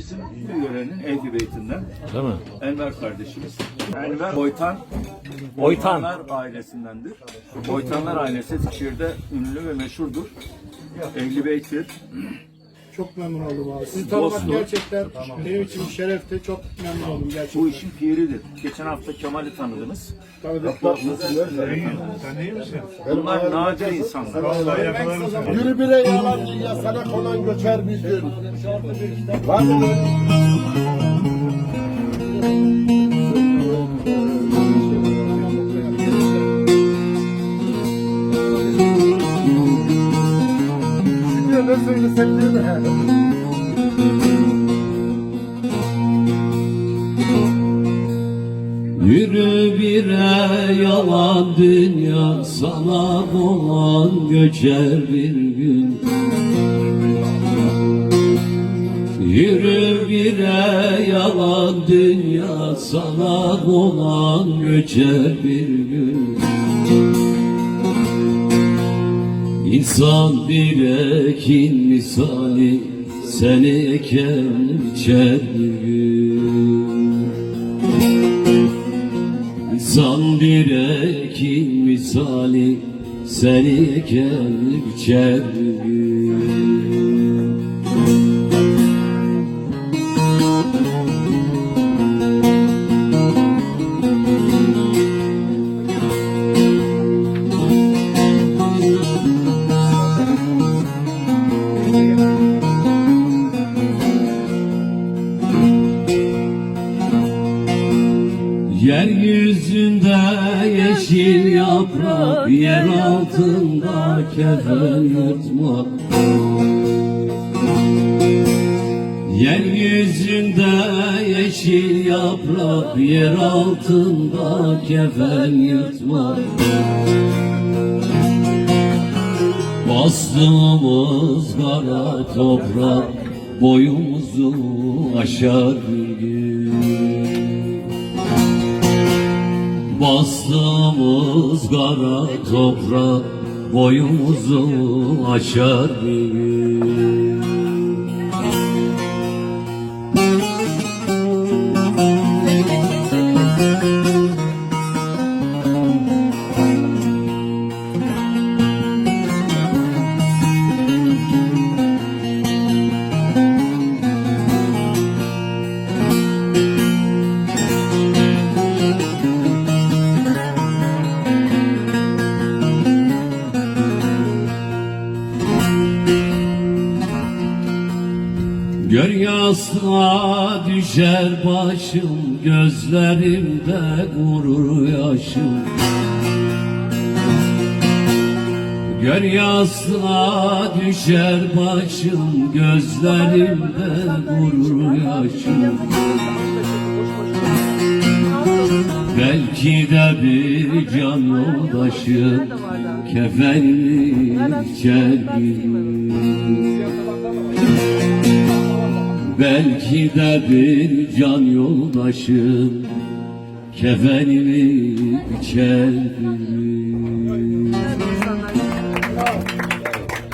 bizim bu yörenin Ehli Beytinden Değil mi? Enver kardeşimiz. Enver Boytan Boytan. Boytanlar ailesindendir. Boytanlar ailesi Eskişehir'de ünlü ve meşhurdur. Ehli Beyt'tir. Çok memnun oldum abi. Sizi tanımak Dostum. gerçekten benim için bir şerefti. Çok memnun oldum gerçekten. Bu işin piridir. Geçen hafta Kemal'i tanıdınız. Tabii de- Sen iyi misin? Bunlar nadir insanlar. Vallahi yakalarım Yürü bire yalan dünya sana konan göçer bir gün. Var mı? Şimdi ne söylesek değil mi? Yürü bire yalan dünya sana olan göçer bir gün Yürü bire yalan dünya sana olan göçer bir gün İnsan bir ekin misali seni eken biçer gün. İnsan bir ekin misali seni eken biçer gün Yeryüzünde yeşil yaprak Yer altında kefen yırtmak Yeryüzünde yeşil yaprak Yer altında kefen yırtmak Bastığımız kara toprak Boyumuzu aşar bir gün Bastığımız kara toprak boyumuzu aşar bir gün. Gör yastığa düşer başım Gözlerimde gurur yaşım Gör yastığa düşer başım Gözlerimde gurur yaşım Belki de bir can yoldaşım Kefenimi içer. Belki de bir can yoldaşım Kefenimi içerdir